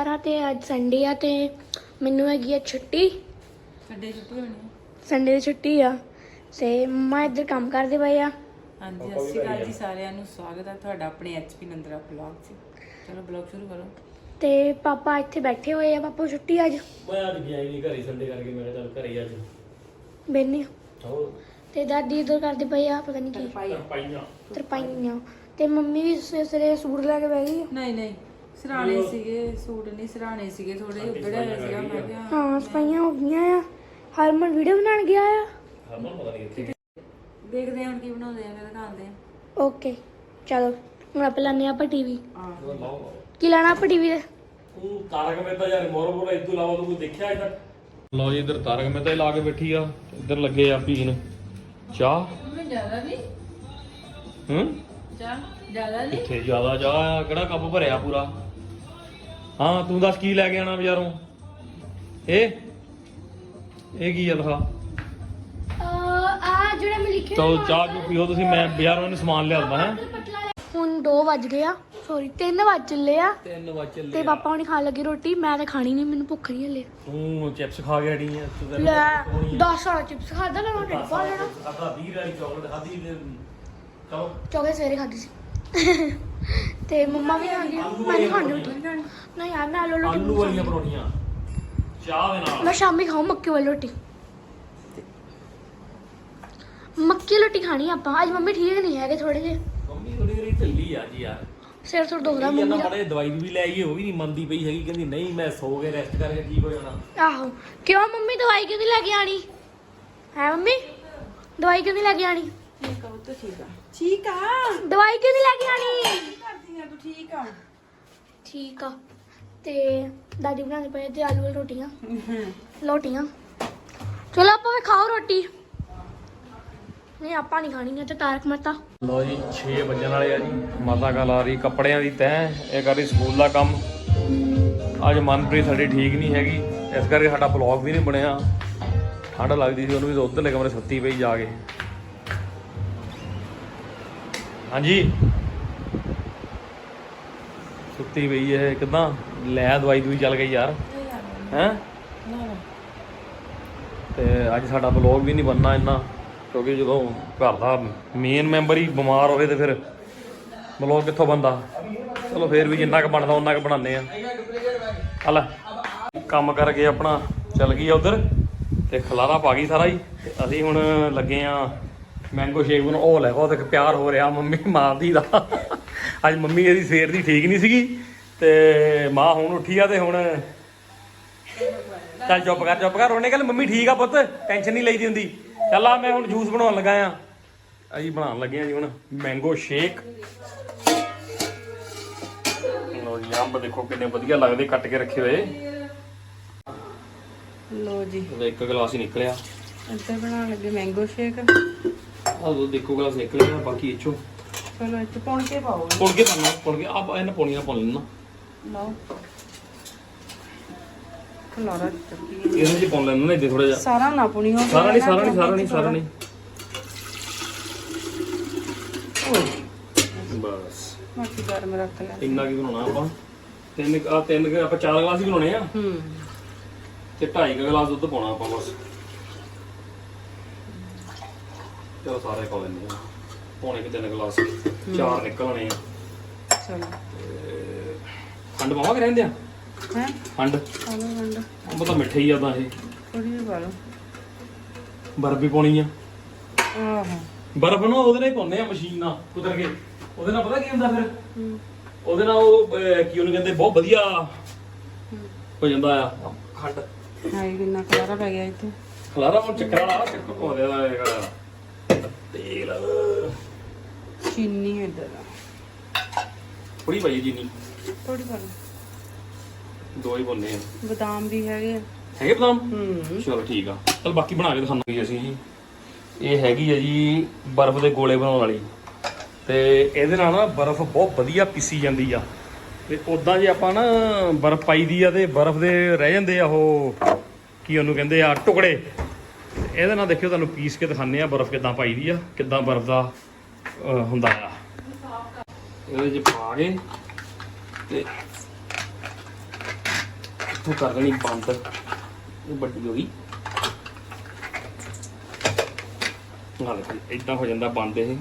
12:30 ਤੇ ਅੱਜ ਸੰਡੇ ਆ ਤੇ ਮੈਨੂੰ ਹੈਗੀ ਆ ਛੁੱਟੀ। ਕੱਡੇ ਛੁੱਟੀ ਹੋਣੀ ਸੰਡੇ ਦੀ ਛੁੱਟੀ ਆ। ਤੇ ਮੰਮਾ ਇੱਧਰ ਕੰਮ ਕਰਦੇ ਪਏ ਆ। ਹਾਂਜੀ ਸਤਿ ਸ਼੍ਰੀ ਅਕਾਲ ਜੀ ਸਾਰਿਆਂ ਨੂੰ। ਸਵਾਗਤ ਹੈ ਤੁਹਾਡਾ ਆਪਣੇ ਐਚਪੀ ਨੰਦਰਾ ਬਲੌਗ 'ਚ। ਚਲੋ ਬਲੌਗ ਸ਼ੁਰੂ ਕਰੋ। ਤੇ ਪਾਪਾ ਇੱਥੇ ਬੈਠੇ ਹੋਏ ਆ। ਪਾਪਾ ਛੁੱਟੀ ਅੱਜ? ਮੈਂ ਅੱਜ ਗਿਆ ਹੀ ਨਹੀਂ ਘਰੇ ਸੰਡੇ ਕਰਕੇ ਮੈਂ ਕਿਹਾ ਚੱਲ ਘਰੇ ਹੀ ਅੱਜ। ਬੈਨੇ ਹੋਰ? ਤੇ ਦਾਦੀ ਇੱਧਰ ਕਰਦੇ ਪਏ ਆ ਪਤਾ ਨਹੀਂ ਕੀ। ਪਾਈ ਪਾਈਆਂ ਤਰਪਾਈਆਂ। ਤੇ ਮੰਮੀ ਵੀ ਸਵੇਰੇ ਸਵੇਰੇ ਸੂਟ ਲੈ ਕੇ ਬਹਿ ਗਈ ਆ। ਨਹੀਂ ਨਹੀਂ। ਸਰਾਣੇ ਸੀਗੇ ਸੂਟ ਨਹੀਂ ਸਰਾਣੇ ਸੀਗੇ ਥੋੜੇ ਉਧੜੇ ਹੋਏ ਸੀਗਾ ਮੈਂ ਕਿਹਾ ਹਾਂ ਸਫਾਈਆਂ ਹੋ ਗਈਆਂ ਆ। ਹਰਮਨ ਵੀਡੀਓ ਬਣਾਉਣ ਗਿਆ ਆ। ਹਰਮਨ ਪਤਾ ਨਹੀਂ ਕਿੱਥੇ ਦੇਖਦੇ ਹਾਂ ਹੁਣ ਕੀ ਬਣਾਉਂਦੇ ਆ ਫਿਰ ਦਿਖਾਉਂਦੇ ਆ। ਓਕੇ ਚਲੋ ਹੁਣ ਆਪਾਂ ਲੈਣੇ ਆਪਾਂ ਟੀਵੀ ਹਾਂ। ਲਾਓ। ਕੀ ਲੈਣਾ ਆਪਾਂ ਟੀਵੀ ਦੇ ਤੂੰ? ਤਾਰਕ ਮਹਿਤਾ ਯਾਰ ਮੋਰ ਮੋਰ ਇਦੋਂ ਇਲਾਵਾ ਤੂੰ ਕੋਈ ਦੇਖਿਆ ਅਜੇ ਤੱਕ ਲਓ ਜੀ ਇੱਧਰ ਤਾਰਕ ਮਹਿਤਾ ਹੀ ਲਾ ਕੇ ਬੈਠੀ ਆ ਇੱਧਰ ਲੱਗੇ ਆ ਪੀਣ ਚਾਹ? ਮੈਂ ਜ਼ਿਆਦਾ ਨਹੀਂ ਹੂੰ? ਚਾਹ? ਜ਼ਿਆਦਾ ਨਹੀਂ ਕਿੱਥੇ ਜ਼ਿਆਦਾ ਚਾਹ ਆ? ਕਿਹੜਾ ਕੱਪ ਭਰਿਆ ਪੂਰਾ? ਹਾਂ ਤੂੰ ਦੱਸ ਕੀ ਲੈ ਕੇ ਆਣਾ ਬਾਜ਼ਾਰੋਂ? ਇਹ? ਇਹ ਕੀ ਆ ਦਿਖਾ? ਆ ਜਿਹੜਾ ਮੈਂ ਲਿਖਿਆ ਚਲੋ ਚਾਹ ਚੁ ਪੀਓ ਤੁਸੀਂ ਮੈਂ ਬਾਜ਼ਾਰੋਂ ਇਹਨੂੰ ਸਮਾਨ ਲਿਆਉਂਦਾ ਹੈ। ਹੁਣ 2 ਵੱਜ ਗਏ ਆ ਸੌਰੀ 3 ਵੱਜ ਚੱਲੇ ਆ। 3 ਵਜੇ ਚੱਲੇ ਤੇ ਪਾਪਾ ਹੁਣੀ ਖਾਣ ਲੱਗੇ ਰੋਟੀ ਮੈਂ ਤਾਂ ਖਾਣੀ ਨਹੀਂ ਮੈਨੂੰ ਭੁੱਖ ਨਹੀਂ ਹਲੇ। ਤੂੰ ਚਿਪਸ ਖਾ ਕੇ ਅੜੀ ਆ ਤੂੰ ਤਾਂ ਲੈ 10 ਵਾਲਾ ਚਿਪਸ ਖਾਦਾ ਲੈਣਾ ਢਿੱਡ ਪਾ ਲੈਣਾ। ਅੱਧਾ 20 ਵਾਲੀ ਚਾਕਲੇਟ ਤੇ ਚਲੋ। ਚੋਕੇ ਸਵੇਰੇ ਖਾਦੀ ਸੀ। ਤੇ ਮੰਮਾ ਵੀ ਖਾਂਦੀ। ਮੈਂ ਨਹੀਂ ਖਾਣੀ ਰੋਟੀ ਨਹੀਂ ਯਾਰ ਮੈਂ ਆਲੂ ਰੋਟੀ ਆਲੂ ਵਾਲੀਆਂ ਪਰੌਂਠੀਆਂ। ਚਾਹ ਦੇ ਨਾਲ। ਮੈਂ ਸ਼ਾਮੀ ਖਾਉ ਮੱਕੀ ਵਾਲੀ ਰੋਟੀ। ਮੱਕੀ ਵਾਲੀ ਰੋਟੀ ਖਾਣੀ ਆਪਾਂ। ਅੱਜ ਮੰਮੀ ਠੀਕ ਨਹੀਂ ਹੈਗੇ ਥੋੜੇ ਜਿਹੇ। ਮੰਮੀ ਥੋੜੀ ਜਿਹੀ ਢਿੱਲੀ ਆ ਜੀ ਯਾਰ। ਸਿਰ ਥੋੜਾ ਦੁਖਦਾ ਨਾ ਮੰਮੀ ਦਾ। ਬੜੇ ਦਵਾਈ ਵੀ ਲੈ ਆਈਏ ਉਹ ਵੀ ਨਹੀਂ ਮੰਨਦੀ ਪਈ ਹੈਗੀ। ਕਹਿੰਦੀ ਨਹੀਂ ਮੈਂ ਸੋ ਕੇ ਰੈਸਟ ਕਰਕੇ ਠੀਕ ਹੋ ਜਾਣਾ। ਆਹੋ। ਕਿਉਂ ਮੰਮੀ ਦਵਾਈ ਕਿਉਂ ਨਹੀਂ ਲੈ ਕੇ ਆਣੀ? ਹੈ ਮੰਮੀ? ਦਵਾਈ ਕਿਉਂ ਨਹੀਂ ਲੈ ਕੇ ਆਣੀ? ਠੀਕ ਆ ਉਹ ਤਾਂ ਠੀਕ ਆ। ਠੀਕ ਆ। ਦਵਾਈ ਕਿਉਂ ਨਹੀਂ ਲੈ ਕੇ ਆਣੀ? ਆ ਤੂੰ ਠੀਕ ਆ? ਠੀਕ ਆ। ਤੇ ਦਾਦੀ ਬਣਾਉਂਦੇ ਪਏ ਤੇ ਆਲੂ ਵਾਲੀ ਰੋਟੀਆਂ। ਲੋਟੀਆਂ ਚਲੋ ਆਪਾਂ ਵੀ ਖਾਓ ਰੋਟੀ। ਨਹੀਂ ਆਪਾਂ ਨਹੀਂ ਖਾਣੀ ਹੈ ਤੇ ਤਾਰਕ ਮਹਿਤਾ। ਲੋ ਜੀ 6 ਵਜਣ ਵਾਲੇ ਆ ਜੀ। ਮਾਤਾ ਕਾ ਲਾ ਰਹੀ ਕੱਪੜਿਆਂ ਦੀ ਤੈਅ ਇਹ ਕਰ ਰਹੀ ਸਕੂਲ ਦਾ ਕੰਮ। ਅੱਜ ਮਨਪ੍ਰੀਤ ਸਾਡੀ ਠੀਕ ਨਹੀਂ ਹੈਗੀ। ਇਸ ਕਰਕੇ ਸਾਡਾ ਬਲੌਗ ਵੀ ਨਹੀਂ ਬਣਿਆ। ਠੰਡ ਲੱਗਦੀ ਸੀ ਉਹਨੂੰ ਵੀ ਉਧਰਲੇ ਕਮਰੇ ਸੁੱਤੀ ਪਈ ਜਾ ਕੇ। ਹਾਂਜੀ। ਸੁੱਤੀ ਪਈ ਹੈ ਕਿਦਾਂ? ਲੈ ਦਵਾਈ ਦੂਈ ਚੱਲ ਗਈ ਯਾਰ। ਹੈ? ਨਾ ਤੇ ਅੱਜ ਸਾਡਾ ਵਲੌਗ ਵੀ ਨਹੀਂ ਬਣਨਾ ਇੰਨਾ, ਕਿਉਂਕਿ ਜਦੋਂ ਘਰ ਦਾ ਮੇਨ ਮੈਂਬਰ ਹੀ ਬਿਮਾਰ ਹੋਵੇ ਤੇ ਫਿਰ ਵਲੌਗ ਕਿੱਥੋਂ ਬੰਦਾ ਚਲੋ ਫਿਰ ਵੀ ਜਿੰਨਾ ਕੁ ਬਣਦਾ ਉਹਨਾਂ ਕੁ ਬਣਾਉਂਦੇ ਆ। ਹਲ ਕੰਮ ਕਰਕੇ ਆਪਣਾ ਚੱਲ ਗਈ ਆ ਉਧਰ, ਤੇ ਖਲਾਰਾ ਪਾ ਗਈ ਸਾਰਾ ਹੀ। ਤੇ ਅਸੀਂ ਹੁਣ ਲੱਗੇ ਆ ਮੈਂਗੋ ਸ਼ੇਕ ਬਣਾਉਣ ਉਹ ਲੈ ਬਹੁਤ ਇੱਕ ਪਿਆਰ ਹੋ ਰਿਹਾ ਮੰਮੀ, ਮਾਂ ਦੀ ਦਾ। ਅੱਜ ਮੰਮੀ ਇਹਦੀ ਸਵੇਰ ਦੀ ਠੀਕ ਨਹੀਂ ਸੀਗੀ ਤੇ ਮਾਂ ਹੁਣ ਉੱਠੀ ਆ ਤੇ ਹੁਣ ਚੱਲ ਚੁੱਪ ਕਰ ਚੁੱਪ ਕਰ ਉਹਨੇ ਕਹਿੰਦਾ ਮੰਮੀ ਠੀਕ ਆ ਪੁੱਤ ਟੈਨਸ਼ਨ ਨਹੀਂ ਲਈਦੀ ਹੁੰਦੀ। ਚੱਲ ਆ ਮੈਂ ਹੁਣ ਜੂਸ ਬਣਾਉਣ ਲੱਗਾ ਆ। ਅਸੀਂ ਬਣਾਉਣ ਲੱਗੇ ਆ ਜੀ ਹੁਣ ਮੈਂਗੋ ਸ਼ੇਕ ਲੋ ਜੀ ਅੰਬ ਦੇਖੋ ਕਿੰਨੇ ਵਧੀਆ ਲੱਗਦੇ ਕੱਟ ਕੇ ਰੱਖੇ ਹੋਏ। ਲੋ ਜੀ। ਇੱਕ ਗਲਾਸ ਹੀ ਨਿਕਲਿਆ। ਇੱਧਰ ਬਣਾਉਣ ਲੱਗੇ ਮੈਂਗੋ ਸ਼ੇਕ ਆਹ ਦੇਖੋ ਗਲਾਸ ਨਿਕਲਿਆ ਬਾਕੀ ਇੱਚੋ। ਚਲੋ ਇੱਥੇ ਪਾਉਣ ਕੇ ਪਾਓ। ਪੁਣ ਕੇ ਪਾਣਾ ਪੁਣ ਕੇ। ਆ ਇਹਨਾਂ ਪੌਣੀ ਨਾਲ ਪੁਣ ਲੈਣਾ ਲਓ। ਖਲਾਰਾ ਚੱਕੀ। ਇਹਦੇ ਚ ਪੁਣ ਲੈਣਾ ਨਾ ਇੱਥੇ ਥੋੜਾ ਜਿਹਾ। ਸਾਰਾ ਨਾ ਪੁਣੀ ਹੋ ਸਾਰਾ ਨਹੀਂ ਸਾਰਾ ਨਹੀਂ ਸਾਰਾ ਨਹੀਂ ਸਾਰਾ ਨਹੀਂ। ਬਸ। ਬਾਕੀ ਗਰਮ ਰੱਖ ਲੈ ਇੰਨਾ ਕੀ ਬਣਾਉਣਾ ਆਪਾਂ? ਤਿੰਨ ਆ ਤਿੰਨ ਕੁ- ਆਪਾਂ ਚਾਰ ਗਲਾਸ ਹੀ ਬਣਾਉਣੇ ਆ। ਹੂੰ। ਤੇ 2.5 ਗਲਾਸ ਦੁੱਧ ਪਾਉਣਾ ਆਪਾਂ ਬਸ। ਚਲੋ ਸਾਰੇ ਪਾ ਲੈਂਦੇ ਆ ਪੌਣੇ ਕਿ ਤਿੰਨ ਗਲਾਸ ਚਾਰ ਨਿਕਲਣੇ ਆ। ਚਲੋ। ਖੰਡ ਪਾਵਾਂਗੇ ਰਹਿੰਦੇ ਆ? ਹੈ? ਖੰਡ? ਆਲੂ ਗੰਡ ਉਹ ਤਾਂ ਮਿੱਠੇ ਹੀ ਆ ਤਾਂ ਇਹ। ਥੋੜੀ ਜਿਹੀ ਪਾ ਲਓ। ਬਰਫ ਵੀ ਪਾਉਣੀ ਆ। ਆਹੋ। ਬਰਫ ਨੂੰ ਉਹਦੇ ਨਾਲ ਹੀ ਪਾਉਂਦੇ ਆ ਮਸ਼ੀਨ ਨਾਲ ਕੁਤਰ ਕੇ। ਉਹਦੇ ਨਾਲ ਪਤਾ ਕੀ ਹੁੰਦਾ ਫਿਰ? ਹੂੰ। ਉਹਦੇ ਨਾਲ ਉਹ ਅਹ, ਕੀ ਉਹਨੂੰ ਕਹਿੰਦੇ ਬਹੁਤ ਵਧੀਆ ਹੋ। ਜਾਂਦਾ ਆ। ਖੰਡ। ਹਾਈ ਕਿੰਨਾ ਖਲਾਰਾ ਪੈ ਗਿਆ ਇੱਥੇ। ਖਲਾਰਾ ਹੁਣ ਚੱਕਰ ਵਾਲਾ ਚੱਕਰ ਪਾਉਂਦੇ ਦਾ ਹੈਗਾ ਤੇਲ। ਚੀਨੀ ਇੱਧਰ ਥੋੜੀ ਪਾਈ ਜੀ ਨਹੀਂ ਥੋੜੀ ਪਾ ਲਓ ਦੋ ਹੀ ਆ। ਬਦਾਮ ਵੀ ਹੈਗੇ ਆ। ਹੈਗੇ ਬਦਾਮ? ਹੂੰ। ਚਲੋ ਠੀਕ ਆ। ਚਲ ਬਾਕੀ ਬਣਾ ਕੇ ਦਿਖਾਉਂਗੇ ਜੀ ਅਸੀਂ। ਜੀ ਇਹ ਹੈਗੀ ਹੈ ਜੀ ਬਰਫ਼ ਦੇ ਗੋਲੇ ਬਣਾਉਣ ਵਾਲੀ। ਤੇ ਇਹਦੇ ਨਾਲ ਨਾ ਬਰਫ਼ ਬਹੁਤ ਵਧੀਆ ਪੀਸੀ ਜਾਂਦੀ ਆ। ਤੇ ਉਦਾਂ ਜੇ ਆਪਾਂ ਨਾ ਬਰਫ਼ ਪਾਈ ਦੀ ਆ ਤੇ ਬਰਫ਼ ਦੇ ਰਹਿ ਜਾਂਦੇ ਆ ਉਹ ਕੀ ਉਹਨੂੰ ਕਹਿੰਦੇ ਆ ਟੁਕੜੇ। ਤੇ ਇਹਦੇ ਨਾਲ ਦੇਖਿਓ ਤੁਹਾਨੂੰ ਪੀਸ ਕੇ ਦਿਖਾਉਂਦੇ ਆ ਬਰਫ਼ ਕਿਦਾਂ ਪਾਈ ਦੀ ਆ ਕਿਦਾਂ ਬਰਫ਼ ਦਾ ਅਹ, ਹੁੰਦਾ ਆ। ਇਹਦੇ ਚ ਪਾ ਕੇ ਤੇ ਇੱਥੋਂ ਕਰ ਦੇਣੀ ਬੰਦ। ਇਹ ਵੱਡੀ ਹੋ ਗਈ। ਨਾਲ ਇਦਾਂ ਹੋ ਜਾਂਦਾ ਬੰਦ ਇਹ।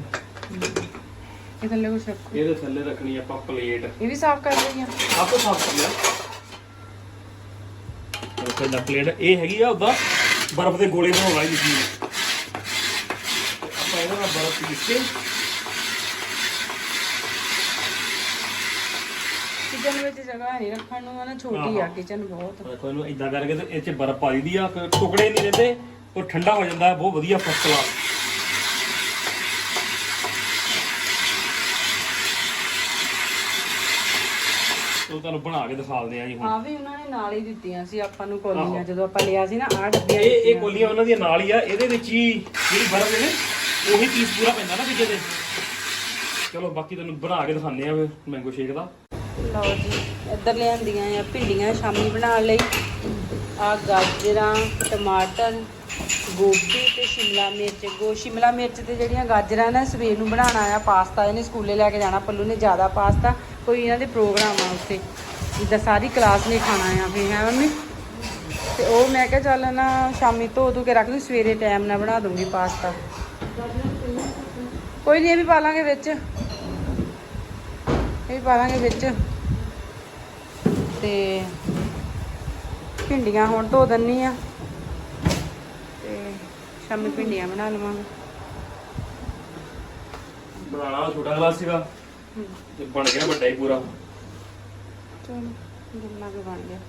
ਇਹ ਥੱਲੇ ਕੁਛ ਰੱਖੋ। ਇਹਦੇ ਥੱਲੇ ਰੱਖਣੀ ਆਪਾਂ ਪਲੇਟ। ਇਹ ਵੀ ਸਾਫ਼ ਕਰ ਲਈਆਂ। ਆਪੇ ਸਾਫ਼ ਕਰ ਲਿਆ ਰੱਖੋ ਇਹਦਾ ਪਲੇਟ ਇਹ ਹੈਗੀ ਆ ਉਹਦਾ ਬਰਫ਼ ਦੇ ਗੋਲੇ ਬਣਾਉਣ ਮਸ਼ੀਨ। ਆਪਾਂ ਇਹਦਾ ਬਰਫ਼ ਪੀਸ ਕੇ ਕਿਚਨ ਵਿੱਚ ਜਗ੍ਹਾ ਨਹੀਂ ਰੱਖਣ ਨੂੰ ਨਾ ਛੋਟੀ ਆ ਕਿਚਨ ਬਹੁਤ। ਦੇਖੋ ਇਹਨੂੰ ਇਦਾਂ ਕਰਕੇ ਤੇ ਇਹ ਚ ਬਰਫ਼ ਪਾ ਦਈਦੀ ਆ ਫਿਰ ਟੁਕੜੇ ਨਹੀਂ ਰਹਿੰਦੇ ਉਹ ਠੰਡਾ ਹੋ ਜਾਂਦਾ ਬਹੁਤ ਵਧੀਆ ਫਸਟ ਕਲਾਸ ਉਹ ਤੁਹਾਨੂੰ ਬਣਾ ਕੇ ਦਿਖਾਉਂਦੇ ਆ ਜੀ ਹੁਣ। ਆ ਵੀ ਉਹਨਾਂ ਨੇ ਨਾਲ ਹੀ ਦਿੱਤੀਆਂ ਸੀ ਆਪਾਂ ਨੂੰ ਕੋਲੀਆਂ ਜਦੋਂ ਆਪਾਂ ਲਿਆ ਸੀ ਨਾ ਆ ਡੱਬੀਆਂ ਇਹ ਇਹ ਕੋਲੀਆਂ ਉਹਨਾਂ ਦੀਆਂ ਨਾਲ ਹੀ ਆ ਇਹਦੇ ਵਿੱਚ ਹੀ ਜਿਹੜੀ ਬਰਫ਼ ਨਾ ਉਹੀ ਪੀਸ ਪੂਰਾ ਪੈਂਦਾ ਨਾ ਵਿੱਚ ਦੇ ਚਲੋ ਬਾਕੀ ਤੁਹਾਨੂੰ ਬਣਾ ਕੇ ਦਿਖਾਉਂਦੇ ਆ ਮੈਂਗੋ ਸ਼ੇਕ ਦਾ। ਲਓ ਜੀ, ਇੱਧਰ ਲਿਆਂਦੀਆਂ ਆ ਭਿੰਡੀਆਂ ਸ਼ਾਮੀ ਬਣਾਉਣ ਲਈ। ਆ ਗਾਜਰਾਂ, ਟਮਾਟਰ, ਗੋਭੀ ਤੇ ਸ਼ਿਮਲਾ ਮਿਰਚ। ਗੋ, ਸ਼ਿਮਲਾ ਮਿਰਚ ਤੇ ਜਿਹੜੀਆਂ ਗਾਜਰਾਂ ਨਾ, ਸਵੇਰ ਨੂੰ ਬਣਾਉਣਾ ਆ ਪਾਸਤਾ, ਇਹਨੇ ਸਕੂਲੇ ਲੈ ਕੇ ਜਾਣਾ, ਪੱਲੂ ਨੇ ਜ਼ਿਆਦਾ ਪਾਸਤਾ, ਕੋਈ ਇਹਨਾਂ ਦੇ ਪ੍ਰੋਗਰਾਮ ਆ ਉੱਥੇ। ਜਿੱਦਾਂ ਸਾਰੀ ਕਲਾਸ ਨੇ ਖਾਣਾ ਆ ਫੇ ਹੈ ਮੰਮੀ? ਤੇ ਉਹ ਮੈਂ ਕਿਹਾ ਚੱਲ ਨਾ ਸ਼ਾਮੀ ਧੋ ਧੂ ਕੇ ਰੱਖ ਦੂੰ, ਸਵੇਰੇ ਟਾਈਮ ਨਾਲ ਬਣਾ ਦੂੰਗੀ ਪਾਸਤਾ। ਕੋਈ ਨਹੀਂ ਇਹ ਵੀ ਪਾ ਲਾਂਗੇ ਵਿੱਚ। ਇਹ ਪਾ ਲਾਂਗੇ ਵਿੱਚ। ਤੇ ਭਿੰਡੀਆਂ ਹੁਣ ਧੋ ਦਿੰਨੀ ਆ। ਤੇ ਸ਼ਾਮੀ ਭਿੰਡੀਆਂ ਬਣਾ ਲਵਾਂਗੇ। ਬਣਾਉਣਾ ਛੋਟਾ ਗਲਾਸ ਸੀਗਾ। ਤੇ ਬਣ ਗਿਆ ਵੱਡਾ ਹੀ ਪੂਰਾ। ਚਲੋ ਜਿੰਨਾ ਕੁ ਬਣ ਗਿਆ।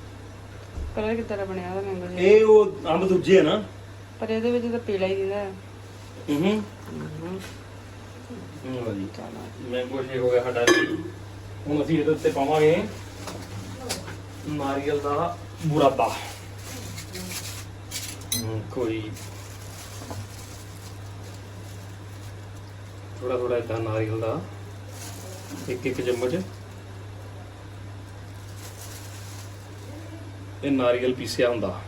ਕਲਰ ਕਿੱਦਾਂ ਦਾ ਬਣਿਆ ਉਹਦਾ ਮੈਂਗੋ ਇਹ ਉਹ ਅੰਬ ਦੂਜੇ ਆ ਨਾ। ਪਰ ਇਹਦੇ ਵਿੱਚ ਤਾਂ ਪੀਲਾ ਹੀ ਦਿੰਦਾ ਹੂੰ ਹੂੰ। ਮੈਂਗੋ ਸ਼ੇਕ ਹੋ ਗਿਆ ਸਾਡਾ। ਹੁਣ ਅਸੀਂ ਇਹਦੇ ਉੱਤੇ ਪਾਵਾਂਗੇ ਨਾਰੀਅਲ ਦਾ ਮੁਰੱਬਾ ਹੂੰ ਕੋਈ ਥੋੜਾ ਥੋੜਾ ਇਦਾਂ ਨਾਰੀਅਲ ਦਾ ਇੱਕ ਇੱਕ ਚਮਚ। ਇਹ ਨਾਰੀਅਲ ਪੀਸਿਆ ਹੁੰਦਾ।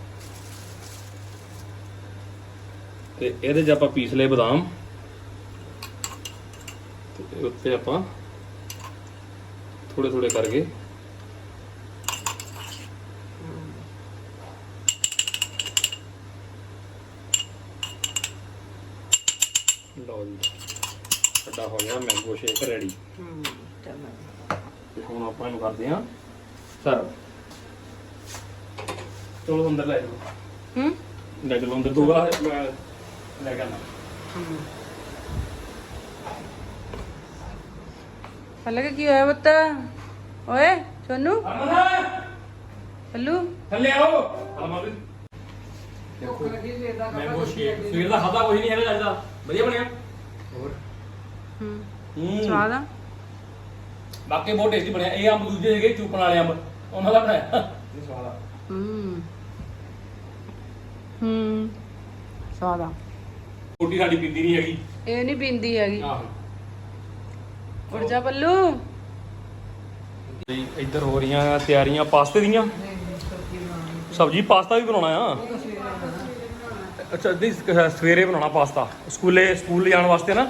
ਤੇ ਇਹਦੇ 'ਚ ਆਪਾਂ ਪੀਸ ਲਏ ਬਦਾਮ ਤੇ ਉੱਤੇ ਆਪਾਂ ਥੋੜੇ ਥੋੜੇ ਕਰਕੇ। ਲਓ ਜੀ ਸਾਡਾ ਹੋ ਗਿਆ ਮੈਂਗੋ ਸ਼ੇਕ ਰੈਡੀ ਹੂੰ ਚਲੋ ਤੇ ਹੁਣ ਆਪਾਂ ਇਹਨੂੰ ਕਰਦੇ ਹਾਂ ਸਰ ਚਲੋ ਅੰਦਰ ਲੈ ਜਾਓ। ਹੂੰ? ਲੈ ਚਲੋ ਅੰਦਰ ਦੂਗਾ ਮੈਂ ਲੈ ਕੇ ਆਣਾ ਪੱਲੇ ਕੀ ਹੋਇਆ ਬੱਤ ਓਏ ਸੋਨੂ? ਪੱਲੂ ਥੱਲੇ ਆਓ। ਅਲਮਾਰੀ ਮੈਂਗੋ ਸ਼ੇਕ ਸਵੇਰ ਦਾ ਖਾਦਾ ਕੋਈ ਨਹੀਂ ਹੈਗਾ ਅੱਜ ਦਾ। ਵਧੀਆ ਬਣਿਆ? ਹੋਰ? ਹੂੰ। ਹੂੰ। ਸਵਾਦ ਆ? ਬਾਕੀ ਬਹੁਤ ਟੇਸਟੀ ਬਣਿਆ। ਇਹ ਅੰਬ ਦੂਜੇ ਹੈਗੇ ਚੂਪਣ ਵਾਲੇ ਅੰਬ। ਉਹਨਾਂ ਦਾ ਬਣਾਇਆ। ਇਹ ਸਵਾਦ ਆ। ਹੂੰ। ਹੂੰ। ਸਵਾਦ ਆ। ਰੋਟੀ ਸਾਡੀ ਪੀਂਦੀ ਨਹੀਂ ਹੈਗੀ। ਇਹ ਨਹੀਂ ਪੀਂਦੀ ਹੈਗੀ। ਆਹੋ। ਉੱਠ ਜਾ ਪੱਲੂ ਤੇ ਇੱਧਰ ਹੋ ਰਹੀਆਂ ਤਿਆਰੀਆਂ ਪਾਸਤੇ ਦੀਆਂ? ਸਬਜੀ ਪਾਸਤਾ ਵੀ ਬਣਾਉਣਾ ਆ? ਅੱਛਾ, ਨਹੀਂ ਸਵੇਰੇ ਬਣਾਉਣਾ ਪਾਸਤਾ। ਸਕੂਲੇ, ਸਕੂਲ ਜਾਣ ਵਾਸਤੇ ਨਾ?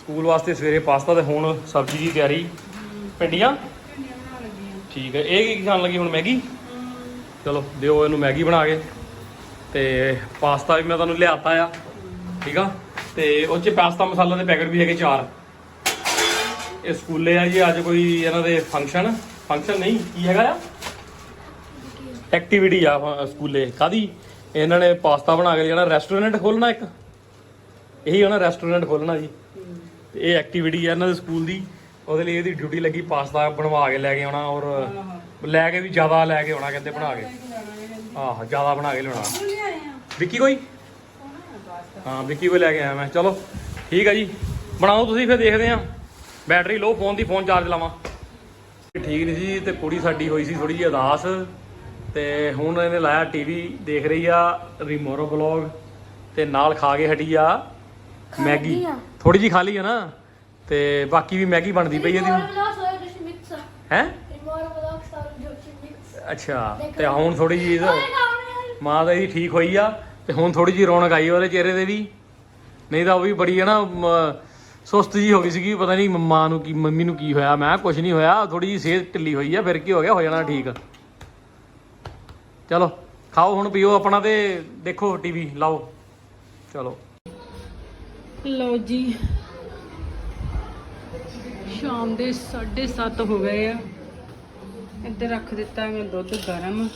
ਸਕੂਲ ਵਾਸਤੇ ਸਵੇਰੇ ਪਾਸਤਾ ਤੇ ਹੁਣ ਸਬਜੀ ਦੀ ਤਿਆਰੀ। ਭਿੰਡੀਆਂ? ਠੀਕ ਹੈ, ਇਹ ਕੀ ਖਾਣ ਲੱਗੀ ਹੁਣ, ਮੈਗੀ? ਚਲੋ, ਦਿਓ ਇਹਨੂੰ ਮੈਗੀ ਬਣਾ ਕੇ। ਤੇ ਪਾਸਤਾ ਵੀ ਮੈਂ ਤੁਹਾਨੂੰ ਲਿਆਤਾ ਆ। ਠੀਕ ਆ? ਤੇ ਉਹ ਚ ਪਾਸਤਾ ਮਸਾਲਾ ਦੇ ਪੈਕਟ ਵੀ ਹੈਗੇ ਚਾਰ। ਇਹ ਸਕੂਲੇ ਆ ਜੀ ਅੱਜ ਕੋਈ ਇਹਨਾਂ ਦੇ ਫੰਕਸ਼ਨ ਫੰਕਸ਼ਨ ਨਹੀਂ? ਕੀ ਹੈਗਾ ਆ? ਐਕਟੀਵਿਟੀ ਆ ਫ- ਸਕੂਲੇ। ਕਾਦੀ ਇਹਨਾਂ ਨੇ ਪਾਸਤਾ ਬਣਾ ਕੇ ਜਾਣਾ ਰੈਸਟੋਰੈਂਟ ਖੋਲਣਾ ਇੱਕ? ਇਹੀ ਹੋਣਾ ਰੈਸਟੋਰੈਂਟ ਖੋਲਣਾ ਜੀ। ਤੇ ਇਹ ਐਕਟੀਵਿਟੀ ਆ ਇਹਨਾਂ ਦੇ ਸਕੂਲ ਦੀ। ਉਹਦੇ ਲਈ ਇਹਦੀ ਡਿਊਟੀ ਲੱਗੀ ਪਾਸਤਾ ਬਣਵਾ ਕੇ ਲੈ ਕੇ ਆਉਣਾ ਔਰ ਲੈ ਕੇ ਵੀ ਜ਼ਿਆਦਾ ਲੈ ਕੇ ਆਉਣਾ ਕਹਿੰਦੇ ਬਣਾ ਕੇ। ਆਹ ਜ਼ਿਆਦਾ ਬਣਾ ਕੇ ਲਿਆਉਣਾ। ਵਿੱਕੀ ਕੋਈ? ਹਾਂ ਵਿੱਕੀ ਕੋਈ ਲੈ ਕੇ ਆਇਆ ਮੈਂ। ਚਲੋ ਠੀਕ ਆ ਜੀ। ਬਣਾਓ ਤੁਸੀਂ ਫਿਰ ਦੇਖਦੇ ਆ। ਬੈਟਰੀ ਲੋ ਫੋਨ ਦੀ ਫੋਨ ਚਾਰਜ ਲਾਵਾਂ। ਠੀਕ ਨਹੀਂ ਸੀ ਤੇ ਕੁੜੀ ਸਾਡੀ ਹੋਈ ਸੀ ਥੋੜੀ ਜਿਹੀ ਉਦਾਸ। ਤੇ ਹੁਣ ਇਹਨੇ ਲਾਇਆ ਟੀਵੀ ਦੇਖ ਰਹੀ ਆ ਰਿਮੋਰੋ ਵਲੌਗ ਤੇ ਨਾਲ ਖਾ ਕੇ ਹਟੀ ਆ ਮੈਗੀ। ਥੋੜੀ ਜੀ ਖਾ ਲਈ ਆ ਨਾ ਤੇ ਬਾਕੀ ਵੀ ਮੈਗੀ ਬਣਦੀ ਪਈ ਇਹਦੀ। ਹੈ? ਬਲੌਗ ਅੱਛਾ ਤੇ ਹੁਣ ਥੋੜੀ ਜੀ ਮਾਂ ਦਾ ਇਹਦੀ ਠੀਕ ਹੋਈ ਆ ਤੇ ਹੁਣ ਥੋੜੀ ਜੀ ਰੌਣਕ ਆਈ ਉਹਦੇ ਚਿਹਰੇ ਤੇ ਵੀ। ਨਹੀਂ ਤਾਂ ਉਹ ਵੀ ਬੜੀ ਹੈ ਨਾ ਸੁਸਤ ਜੀ ਹੋ ਗਈ ਸੀਗੀ, ਪਤਾ ਨਹੀਂ ਮਾਂ ਨੂੰ ਕੀ ਮੰਮੀ ਨੂੰ ਕੀ ਹੋਇਆ, ਮੈਂ ਕੁਝ ਨਹੀਂ ਹੋਇਆ ਥੋੜੀ ਜੀ ਸਿਹਤ ਢਿੱਲੀ ਹੋਈ ਆ, ਫਿਰ ਕੀ ਹੋ ਗਿਆ, ਹੋ ਜਾਣਾ ਠੀਕ। ਚਲੋ, ਖਾਓ ਹੁਣ, ਪੀਓ ਆਪਣਾ ਤੇ ਦੇਖੋ ਟੀਵੀ, ਲਾਓ। ਚਲੋ। ਲਓ ਜੀ। ਸ਼ਾਮ ਦੇ 7:30 ਹੋ ਗਏ ਆ। ਇੱਧਰ ਰੱਖ ਦਿੱਤਾ ਮੈਂ ਦੁੱਧ ਗਰਮ,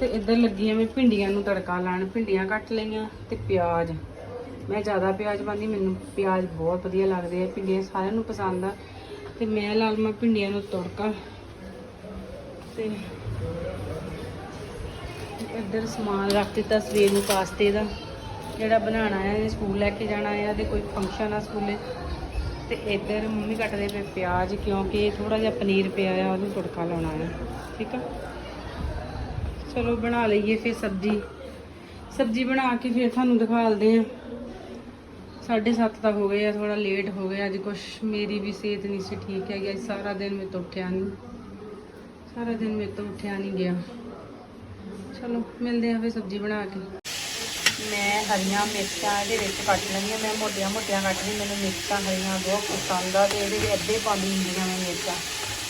ਤੇ ਇੱਧਰ ਲੱਗੀਆਂ ਮੈਂ ਭਿੰਡੀਆਂ ਨੂੰ ਤੜਕਾ ਲਾਣ ਭਿੰਡੀਆਂ ਕੱਟ ਲਈਆਂ ਤੇ ਪਿਆਜ਼। ਮੈਂ ਜ਼ਿਆਦਾ ਪਿਆਜ਼ ਪਾਉਂਦੀ, ਮੈਨੂੰ ਪਿਆਜ਼ ਬਹੁਤ ਵਧੀਆ ਲੱਗਦੇ ਆ, ਭਿੰਡੀਆਂ ਸਾਰਿਆਂ ਨੂੰ ਪਸੰਦ ਆ। ਤੇ ਮੈਂ ਲਾਲ ਮੈਂ ਭਿੰਡੀਆਂ ਨੂੰ ਤੜਕਾ ਤੇ ਇੱਧਰ ਸਮਾਨ ਰੱਖ ਦਿੱਤਾ ਸਵੇਰ ਨੂੰ ਪਾਸਤੇ ਦਾ, ਜਿਹੜਾ ਬਣਾਉਣਾ ਹੈ ਇਹਨੇ ਸਕੂਲ ਲੈ ਕੇ ਜਾਣਾ ਹੈ ਤੇ ਕੋਈ ਫੰਕਸ਼ਨ ਆ ਸਕੂਲੇ। ਤੇ ਇੱਧਰ ਮੰਮੀ ਕੱਟਦੇ ਪਏ ਪਿਆਜ਼ ਕਿਉਂਕਿ ਥੋੜਾ ਜਿਹਾ ਪਨੀਰ ਪਿਆ ਆ, ਉਹਨੂੰ ਤੜਕਾ ਲਾਉਣਾ ਹੈ ਠੀਕ ਆ? ਚਲੋ ਬਣਾ ਲਈਏ ਫਿਰ ਸਬਜ਼ੀ। ਸਬਜ਼ੀ ਬਣਾ ਕੇ ਫਿਰ ਤੁਹਾਨੂੰ ਦਿਖਾਲਦੇ ਆ। 7:30 ਤੱਕ ਹੋ ਗਏ ਆ ਥੋੜਾ ਲੇਟ ਹੋ ਗਿਆ, ਅੱਜ ਕੁਛ ਮੇਰੀ ਵੀ ਸਿਹਤ ਨਹੀਂ ਸੀ ਠੀਕ ਹੈਗੀ, ਅੱਜ ਸਾਰਾ ਦਿਨ ਮੈਂ ਤੋਂ ਉੱਠਿਆ ਨਹੀਂ ਸਾਰਾ ਦਿਨ ਮੇਰੇ ਤੋਂ ਉੱਠਿਆ ਨਹੀਂ ਗਿਆ। ਚਲੋ, ਮਿਲਦੇ ਆ ਫਿਰ ਸਬਜ਼ੀ ਬਣਾ ਕੇ। ਮੈਂ ਹਰੀਆਂ ਮਿਰਚਾਂ ਇਹਦੇ ਵਿੱਚ ਕੱਟ ਲਈਆਂ ਮੈਂ ਮੋਟੀਆਂ ਮੋਟੀਆਂ ਕੱਟ ਲਈ ਮੈਨੂੰ ਮਿਰਚਾਂ ਹਰੀਆਂ ਬਹੁਤ ਪਸੰਦ ਆ, ਤੇ ਇਹਦੇ ਵਿੱਚ ਅੱਧੇ ਪਾਉਂਦੀ ਹੁੰਦੀਆਂ ਮੈਂ ਮਿਰਚਾਂ।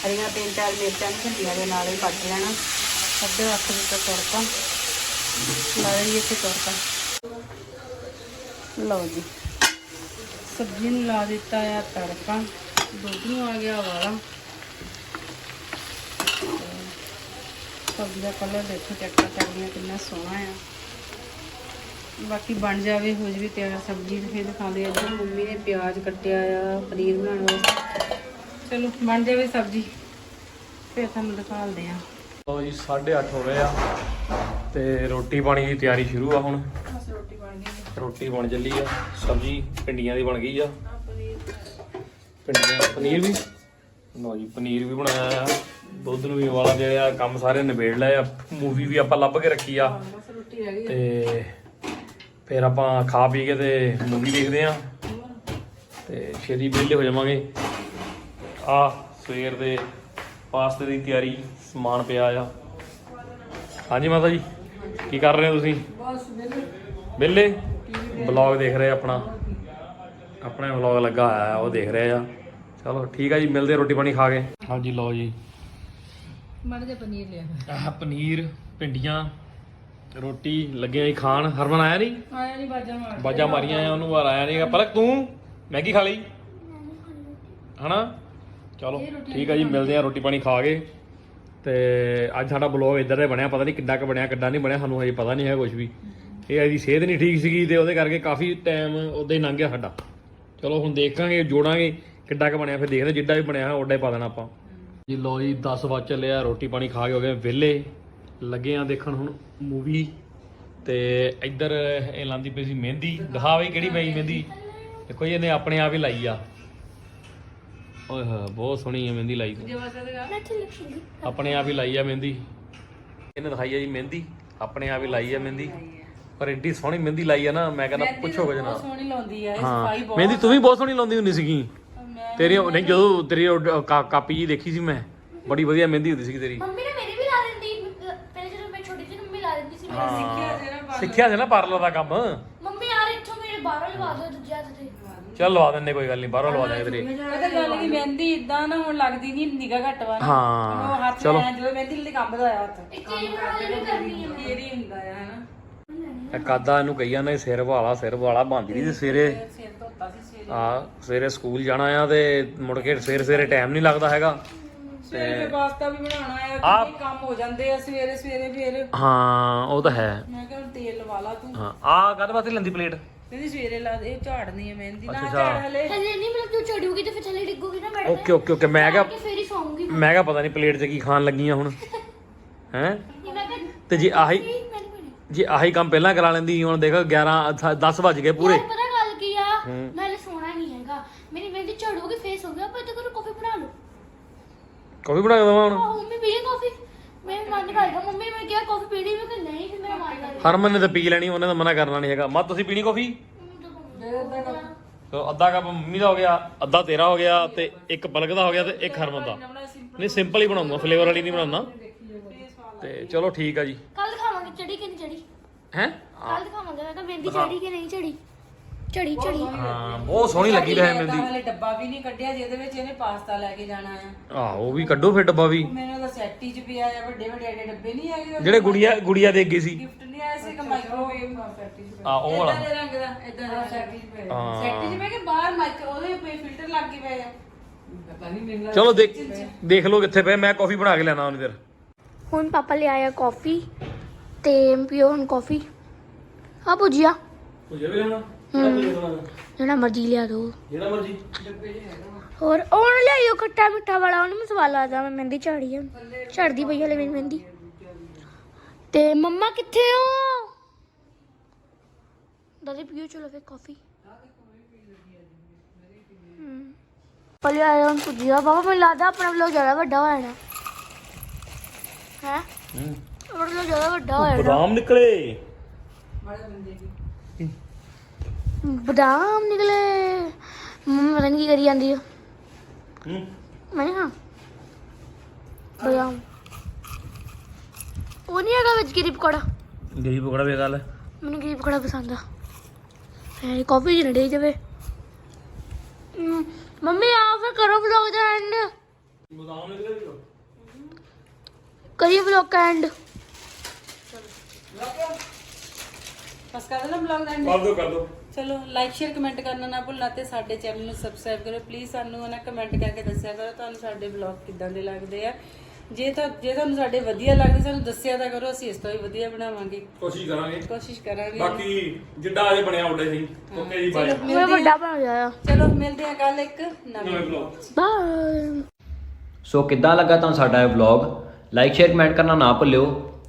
ਹਰੀਆਂ ਤਿੰਨ ਚਾਰ ਮਿਰਚਾਂ ਨੂੰ ਝੰਡੀਆਂ ਦੇ ਨਾਲ ਹੀ ਕੱਟ ਲੈਣਾ। ਅੱਧੇ ਰੱਖ ਦਿੱਤਾ ਤੜਕਾ। ਲਾ ਲਈਏ ਇੱਥੇ ਤੜਕਾ। ਲਓ ਜੀ। ਸਬਜ਼ੀ ਨੂੰ ਲਾ ਦਿੱਤਾ ਆ, ਤੜਕਾ। ਦੁੱਧ ਨੂੰ ਆ ਗਿਆ ਵਾਲਾ ਸਬਜ਼ੀ ਦਾ ਕਲਰ ਦੇਖੋ ਚੈੱਕ ਕਰਦੀਆਂ ਕਿੰਨਾ ਸੋਹਣਾ ਆ। ਬਾਕੀ ਬਣ ਜਾਵੇ, ਹੋ ਜਵੇ ਤਿਆਰ ਸਬਜ਼ੀ ਫਿਰ ਦਿਖਾਉਂਦੇ ਆ ਇੱਧਰ ਮੰਮੀ ਨੇ ਪਿਆਜ਼ ਕੱਟਿਆ ਆ, ਪਨੀਰ ਬਣਾਉਣ ਵਾਸਤੇ। ਚਲੋ, ਬਣ ਜਾਵੇ ਸਬਜ਼ੀ। ਫਿਰ ਤੁਹਾਨੂੰ ਦਿਖਾਉਂਦੇ ਆ। ਲਓ ਜੀ 8:30 ਹੋ ਗਏ ਆ, ਤੇ ਰੋਟੀ ਪਾਣੀ ਦੀ ਤਿਆਰੀ ਸ਼ੁਰੂ ਆ ਹੁਣ। ਰੋਟੀ ਬਣ ਚੱਲੀ ਆ ਸਬਜ਼ੀ ਭਿੰਡੀਆਂ ਦੀ ਬਣ ਗਈ ਆ। ਭਿੰਡੀਆਂ ਪਨੀਰ ਵੀ। ਲਓ ਜੀ ਪਨੀਰ ਵੀ ਬਣਾਇਆ ਆ। ਦੁੱਧ ਨੂੰ ਵੀ ਦੇ ਆ ਕੰਮ ਸਾਰੇ ਨਿਬੇੜ ਲਏ ਆ। ਮੂਵੀ ਵੀ ਆਪਾਂ ਲੱਭ ਕੇ ਰੱਖੀ ਆ। ਤੇ ਫਿਰ ਆਪਾਂ ਖਾ ਪੀ ਕੇ ਤੇ ਮੂਵੀ ਦੇਖਦੇ ਆ। ਤੇ ਛੇਤੀ ਵਿਹਲੇ ਹੋ ਜਾਵਾਂਗੇ। ਆ ਸਵੇਰ ਦੇ ਪਾਸਤੇ ਦੀ ਤਿਆਰੀ ਸਮਾਨ ਪਿਆ ਆ। ਹਾਂਜੀ ਮਾਤਾ ਜੀ ਕੀ ਕਰ ਰਹੇ ਹੋ ਤੁਸੀਂ? ਬਸ ਬਿਲਕੁਲ ਵਿਹਲੇ? ਬਲੌਗ ਦੇਖ ਰਹੇ ਆਪਣਾ। ਆਪਣਾ ਵਲੌਗ ਲੱਗਾ ਹੋਇਆ ਆ ਉਹ ਦੇਖ ਰਹੇ ਆ। ਚਲੋ ਠੀਕ ਆ ਜੀ ਮਿਲਦੇ ਰੋਟੀ ਪਾਣੀ ਖਾ ਕੇ। ਹਾਂਜੀ ਲਓ ਜੀ। ਮੜ ਜਾ ਪਨੀਰ ਲਿਆ। ਆਹ ਪਨੀਰ ਭਿੰਡੀਆਂ ਰੋਟੀ ਲੱਗੇ ਜੀ ਖਾਣ। ਹਰਮਨ ਆਇਆ ਨਹੀਂ? ਆਇਆ ਨਹੀਂ ਬਾਜਾ ਮਾਰ ਬਾਜਾ ਮਾਰੀਆਂ ਆ ਉਹਨੂੰ ਵਾਰ ਆਇਆ ਨਹੀਂਗਾ ਪਲਕ ਤੂੰ? ਮੈਗੀ ਖਾ ਲਈ? ਹਨਾ? ਚਲੋ ਠੀਕ ਆ ਜੀ ਮਿਲਦੇ ਆ ਰੋਟੀ ਪਾਣੀ ਖਾ ਕੇ। ਤੇ ਅੱਜ ਸਾਡਾ ਬਲੌਗ ਇੱਧਰ ਦੇ ਬਣਿਆ ਪਤਾ ਨਹੀਂ ਕਿੱਦਾਂ ਕ ਬਣਿਆ ਕਿੱਦਾਂ ਨਹੀਂ ਬਣਿਆ ਸਾਨੂੰ ਹਜੇ ਪਤਾ ਨਹੀਂ ਹੈ ਕੁਝ ਵੀ। ਇਹ ਇਹਦੀ ਸਿਹਤ ਨਹੀਂ ਠੀਕ ਸੀਗੀ ਤੇ ਉਹਦੇ ਕਰਕੇ ਕਾਫੀ ਟਾਈਮ ਉਦਾਂ ਹੀ ਲੰਘ ਗਿਆ ਸਾਡਾ। ਚਲੋ ਹੁਣ ਦੇਖਾਂਗੇ, ਜੋੜਾਂਗੇ, ਕਿੱਡਾ ਕ ਬਣਿਆ, ਫਿਰ ਦੇਖਦੇ ਜਿੱਦਾਂ ਵੀ ਬਣਿਆ ਹੈ ਉੱਡਾ ਹੀ ਪਾ ਦੇਣਾ ਆਪਾਂ। ਜੀ ਲੋ ਜੀ 10 ਵਜ ਚੱਲਿਆ ਰੋਟੀ ਪਾਣੀ ਖਾ ਕੇ ਹੋ ਗਏ ਵਿਹਲੇ। ਲੱਗੇ ਆ ਦੇਖਣ ਹੁਣ ਮੂਵੀ ਤੇ ਇੱਧਰ ਇਹ ਲਾਂਦੀ ਪਈ ਸੀ ਮਹਿੰਦੀ। ਦਿਖਾ ਬਈ ਕਿਹੜੀ ਪਈ ਮਹਿੰਦੀ। ਦੇਖੋ ਜੀ, ਇਹਨੇ ਆਪਣੇ ਆਪ ਹੀ ਲਾਈ ਆ। ਓਏ ਹੋਏ, ਬਹੁਤ ਸੋਹਣੀ ਹੈ ਮਹਿੰਦੀ ਲਾਈ ਤੂੰ। ਆਪਣੇ ਆਪ ਹੀ ਲਾਈ ਆ ਮਹਿੰਦੀ। ਇਹਨੇ ਦਿਖਾਈ ਆ ਜੀ ਮਹਿੰਦੀ। ਆਪਣੇ ਆਪ ਹੀ ਲਾਈ ਆ ਮਹਿੰਦੀ। ਪਰ ਐਡੀ ਸੋਹਣੀ ਮਹਿੰਦੀ ਲਾਈ ਆ ਨਾ ਮੈਂ ਕਹਿੰਦਾ ਪੁੱਛੋ ਕੁਝ ਨਾ ਬਹੁਤ ਸੋਹਣੀ ਲਾਉਂਦੀ ਆ ਇਹ ਸਫ਼ਾਈ ਬਹੁਤ ਮਹਿੰਦੀ ਤੂੰ ਵੀ ਬਹੁਤ ਸੋਹਣੀ ਲਾਉਂਦੀ ਹੁੰਦੀ ਸੀਗੀ। ਮੈਂ ਤੇਰੀ ਨਹੀਂ ਜਦੋਂ ਤੇਰੀ ਉਹ ਕਾ- ਕਾਪੀ ਜੀ ਦੇਖੀ ਸੀ ਮੈਂ ਬੜੀ ਵਧੀਆ ਮਹਿੰਦੀ ਹੁੰਦੀ ਸੀ ਤੇਰੀ। ਮੰਮੀ ਨੇ ਮੇਰੀ ਵੀ ਲਾ ਦਿੰਦੀ ਅਹ ਪਹਿਲੇ ਜਦੋਂ ਮੈਂ ਛੋਟੀ ਸੀ ਮੰਮੀ ਲਾ ਦਿੰਦੀ ਸੀ ਮੇਰੀ। ਸਿੱਖਿਆ ਸੀ ਨਾ ਸਿੱਖਿਆ ਸੀ ਨਾ ਪਾਰਲਰ ਦਾ ਕੰਮ। ਮੰਮੀ ਯਾਰ ਇੱਥੋਂ ਮੇਰੇ ਬਾਹਰੋਂ ਲਵਾ ਦਿਓ ਦੂਜੇ ਹੱਥ ਤੇ ਚੱਲ ਲਵਾ ਦਿੰਨੇ ਕੋਈ ਗੱਲ ਨਹੀਂ ਬਾਹਰੋਂ ਲਵਾ ਦਾਂਗੇ ਤੇਰੇ। ਪਤਾ ਗੱਲ ਕੀ ਮਹਿੰਦੀ ਇਦਾਂ ਨਾ ਹੁਣ ਲੱਗਦੀ ਨਹੀਂ ਨਿਗਾ ਘੱਟ ਵਾ ਨਾ। ਹਾਂ ਉਹ ਹੱਥ ਚਲੋ। ਚਲੋ ਜਦੋਂ ਮਹਿੰਦੀ ਲਈ ਕੰਮ ਦਾ ਆਇਆ ਹੱਥ। ਇੱਕ ਚੀਜ਼ ਬਣਾਉਣੀ ਵੀ ਕਰਨੀ ਹੈ ਫੇਰ ਹੀ ਹੁੰਦਾ ਆ ਹਨਾ। ਕਾਦਾ ਇਹਨੂੰ ਕਹੀਆਂ ਨੇ ਸਿਰ ਵਾਲਾ ਸਿਰ ਵਾਲਾ ਬੰਦੀ ਨਹੀਂ ਤੇ ਸਵੇਰੇ। ਸਿਰ ਧੋਤਾ ਸੀ ਸਵੇਰੇ ਆ ਸਵੇਰੇ ਸਕੂਲ ਜਾਣਾ ਆ ਤੇ ਮੁੜ ਕੇ ਸਵੇਰੇ ਸਵੇਰੇ ਟਾਈਮ ਨਹੀਂ ਲੱਗਦਾ ਹੈਗਾ। ਸਵੇਰੇ ਪਾਸਤਾ ਵੀ ਬਣਾਉਣਾ ਆ ਆਹ- ਕਿੰਨੇ ਕੰਮ ਹੋ ਜਾਂਦੇ ਆ ਸਵੇਰੇ ਸਵੇਰੇ ਫੇਰ। ਹਾਂ ਉਹ ਤਾਂ ਹੈ। ਮੈਂ ਕਿਹਾ ਹੁਣ ਤੇਲ ਲਵਾ ਲਾ ਤੂੰ। ਹਾਂ ਆ ਕਾਹਦੇ ਵਾਸਤੇ ਲੈਂਦੀ ਪਲੇਟ? ਕਹਿੰਦੀ ਸਵੇਰੇ ਲਾ ਦੇ ਇਹ ਝਾੜਨੀ ਹੈ ਮਹਿੰਦੀ। ਨਾ ਅੱਛਾ, ਝਾੜ। ਹਲੇ। ਹਲੇ ਨਹੀਂ ਮਤਲਬ ਤੂੰ ਚੜੂਗੀ ਤੇ ਫਿਰ ਥੱਲੇ ਡਿੱਗੂਗੀ ਨਾ ਮੈਡਮ ਓਕੇ ਓਕੇ ਓਕੇ। ਮੈਂ ਕਿਹਾ ਕਿ ਫੇਰ ਹੀ ਸੌਂਗੀ। ਮੈਂ ਕਿਹਾ ਪਤਾ ਨਹੀਂ ਪਲੇਟ 'ਚ ਕੀ ਖਾਣ ਲੱਗੀਆਂ ਹੁਣ। ਹੈ? ਮੈਂ ਕਿਹਾ ਤੇ ਜੇ ਆਹੀ ਜੇ ਆਹੀ ਕੰਮ ਪਹਿਲਾਂ ਕਰਾ ਲੈਂਦੀ ਹੁਣ ਦੇਖ 11 10 ਵੱਜ ਗਏ ਪੂਰੇ। ਯਾਰ ਪਤਾ ਗੱਲ ਕੀ ਆ? ਮੈਂ ਹਲੇ ਸੋਣਾ ਨਹੀਂ ਹੈਗਾ। ਮੇਰੀ ਮਹਿੰਦੀ ਝੜੂਗੀ ਫੇਸ ਹੋ ਗਿਆ ਪਰ ਤੇ ਕਰੋ ਕਾਫੀ ਬਣਾ ਲਓ। ਕਾਫੀ ਬਣਾ ਕੇ ਦਵਾਂ ਹੁਣ? ਆਹੋ ਮੰਮੀ ਪੀਏ ਕਾਫੀ ਮੈਂ ਮਨ ਕਰਦਾ। ਮੰਮੀ ਮੈਂ ਕਿਹਾ ਕਾਫੀ ਪੀਣੀ ਮੈਂ ਕਿ ਨਹੀਂ ਫਿਰ ਮੇਰਾ ਮਨ ਕਰਦਾ। ਹਰਮਨ ਨੇ ਤਾਂ ਪੀ ਲੈਣੀ ਉਹਨੇ ਤਾਂ ਮਨਾ ਕਰਨਾ ਨਹੀਂ ਹੈਗਾ। ਮਾ ਤੁਸੀਂ ਪੀਣੀ ਕਾਫੀ ਤੋ ਅੱਧਾ ਕੱਪ ਮੰਮੀ ਦਾ ਹੋ ਗਿਆ ਅੱਧਾ ਤੇਰਾ ਹੋ ਗਿਆ ਤੇ ਇੱਕ ਪਲਕ ਦਾ ਹੋ ਗਿਆ ਤੇ ਇੱਕ ਹਰਮਨ ਦਾ। ਨਹੀਂ ਸਿੰਪਲ ਹੀ ਬਣਾਉਂਗਾ ਫਲੇਵਰ ਵਾਲੀ ਨਹੀਂ ਬਣਾਉਣਾ ਤੇ ਚਲੋ ਠੀਕ ਆ ਜੀ। ਕੱਲ ਦਿਖਾਵਾਂਗੇ ਚੜੀ ਕਿ ਨਹੀਂ ਚੜੀ ਹੈ? ਕੱਲ ਦਿਖਾਵਾਂਗੇ ਮੈਂ ਕਿਹਾ ਮਹਿੰਦੀ ਚੜੀ ਕਿ ਨਹੀਂ ਚੜੀ? ਝੜੀ ਝੜੀ ਹਾਂ ਬਹੁਤ ਸੋਹਣੀ ਲੱਗੀ ਤਾਂ ਮਹਿੰਦੀ। ਹਲੇ ਡੱਬਾ ਵੀ ਨਹੀਂ ਕੱਢਿਆ ਜਿਹਦੇ ਵਿੱਚ ਇਹਨੇ ਪਾਸਤਾ ਲੈ ਕੇ ਜਾਣਾ ਆ। ਆਹੋ ਉਹ ਵੀ ਕੱਢੋ ਫਿਰ ਡੱਬਾ ਵੀ। ਮੈਨੂੰ ਉਹਦਾ ਸੈੱਟ ਹੀ ਚ ਪਿਆ ਆ ਵੱਡੇ ਵੱਡੇ ਐਡੇ ਡੱਬੇ ਨਹੀਂ ਹੈਗੇ ਜਿਹੜੇ ਗੁੜੀਆ ਗੁੜੀਆ ਦੇ ਅੱਗੇ ਸੀ। ਗਿਫਟ ਨਹੀਂ ਆਇਆ ਸੀ ਕਿ ਮਾਈਕ੍ਰੋਵੇਵ ਆ ਉਹ ਵਾਲਾ। ਇਦਾਂ ਦੇ ਰੰਗ ਦਾ ਇਦਾਂ ਦਾ ਸੈੱਟ ਹੀ ਪਿਆ। ਹਾਂ। ਸੈੱਟ ਚ ਪਿਆ ਕਿ ਬਾਹਰ ਮਾਈਕ ਉਹਦੇ ਪੇ ਫਿਲਟਰ ਲੱਗ ਕੇ ਪਏ ਆ। ਪਤਾ ਨਹੀਂ ਮੈਨੂੰ ਚਲੋ ਦੇਖ ਦੇਖ ਲਓ ਕਿੱਥੇ ਪਏ ਮੈਂ ਕਾਫੀ ਬਣਾ ਕੇ ਲੈਣਾ ਉਹਨੂੰ ਫਿਰ। ਹੁਣ ਪਾਪਾ ਲੈ ਆਇਆ ਕਾਫੀ ਤੇ ਪੀਓ ਹੁਣ ਕਾਫੀ ਆ ਭੁਜੀਆ। ਪੁੱਜੇ ਵੀ ਲੈਣਾ? ਜਿਹੜਾ ਮਰਜ਼ੀ ਲਿਆ ਦੋ। ਜਿਹੜਾ ਮਰਜ਼ੀ। ਹੋਰ ਲਿਆਇਓ ਖੱਟਾ ਮਿੱਠਾ ਵਾਲਾ ਉਹਨੂੰ ਸਵਾਲ ਆਦਾ ਮੈਂ ਮਹਿੰਦੀ ਝਾੜੀ ਆ। ਝੜਦੀ ਪਈ ਹਲੇ ਮੇਰੀ ਮਹਿੰਦੀ। ਤੇ ਮੰਮਾ ਕਿੱਥੇ ਹੋ? ਦਾਦੀ ਪੀਓ ਚਲੋ ਫੇ ਕਾਫੀ ਪਲੇ ਆਇਆ ਹੁਣ ਪੁੱਜਿਆ ਬਾਬਾ ਮੈਨੂੰ ਲੱਗਦਾ ਆਪਣਾ ਵਲੋਗ ਜ਼ਿਆਦਾ ਵੱਡਾ ਹੋ ਜਾਣਾ। ਹੈ। ਜ਼ਿਆਦਾ ਵੱਡਾ ਹੋ ਜਾਣਾ ਬਦਾਮ ਨਿਕਲੇ। ਬਦਾਮ ਨਿਕਲੇ। ਮੰਮੀ ਪਤਾ ਨਹੀਂ ਕੀ ਕਰੀ ਜਾਂਦੀ ਆ। ਹੂੰ। ਮੈਂ ਹਾਂ ਬਦਾਮ। ਉਹ ਨਹੀਂ ਹੈਗਾ ਵਿੱਚ ਗਰੀਬ ਕੋੜਾ ਗਈ ਪਕੜਾ ਵੇ ਗੱਲ ਮੈਨੂੰ ਗਰੀਬ ਕੋੜਾ ਪਸੰਦ ਆ। ਹੈ ਕਾਫੀ ਜਿਹੀ ਨੜੇ ਜਾਵੇ। ਹਮ, ਮੰਮੀ ਆ ਫਿਰ ਕਰੋ ਵਲੌਗ ਦਾ ਐਂਡ ਬਦਾਮ ਨਿਕਲੇ ਵੀ ਕਰੀਏ ਵਲੌਗ ਦਾ ਐਂਡ ਬਸ ਕਰ ਦੇਣਾ ਬਲੌਗ ਦਾ end? ਕਰ ਦੋ ਕਰ ਦੋ ਚਲੋ ਲਾਈਕ ਸ਼ੇਅਰ ਕਮੈਂਟ ਕਰਨਾ ਨਾ ਭੁੱਲਣਾ ਤੇ ਸਾਡੇ ਚੈਨਲ ਨੂੰ ਸਬਸਕ੍ਰਾਈਬ ਕਰੋ। ਪਲੀਜ਼ ਸਾਨੂੰ ਨਾ ਕਮੈਂਟ ਕਰਕੇ ਦੱਸਿਆ ਕਰੋ ਤੁਹਾਨੂੰ ਸਾਡੇ ਬਲੌਗ ਕਿੱਦਾਂ ਦੇ ਲੱਗਦੇ ਆ। ਜੇ ਤਾਂ ਜੇ ਤੁਹਾਨੂੰ ਸਾਡੇ ਵਧੀਆ ਲੱਗਦੇ ਸਾਨੂੰ ਦੱਸਿਆ ਤਾਂ ਕਰੋ ਅਸੀਂ ਇਸ ਤੋਂ ਵੀ ਵਧੀਆ ਬਣਾਵਾਂਗੇ। ਕੋਸ਼ਿਸ਼ ਕਰਾਂਗੇ। ਕੋਸ਼ਿਸ਼ ਕਰਾਂਗੇ। ਬਾਕੀ ਜਿੱਡਾ ਅਜੇ ਬਣਿਆ ਉੱਡੇ ਸਹੀ ਓਕੇ ਜੀ ਬਾਏ ਮੈਂ ਵੱਡਾ ਬਣ ਗਿਆ ਚਲੋ ਮਿਲਦੇ ਆ ਕੱਲ ਇੱਕ ਨਵੇਂ ਨਵੇਂ ਬਾਏ ਸੋ ਕਿੱਦਾਂ ਲੱਗਾ ਤੁਹਾਨੂੰ ਸਾਡਾ ਇਹ ਵਲੌਗ ਲਾਈਕ ਸ਼ੇਅਰ ਕਮੈਂਟ ਕਰਨਾ ਨਾ ਭੁੱਲਿਓ।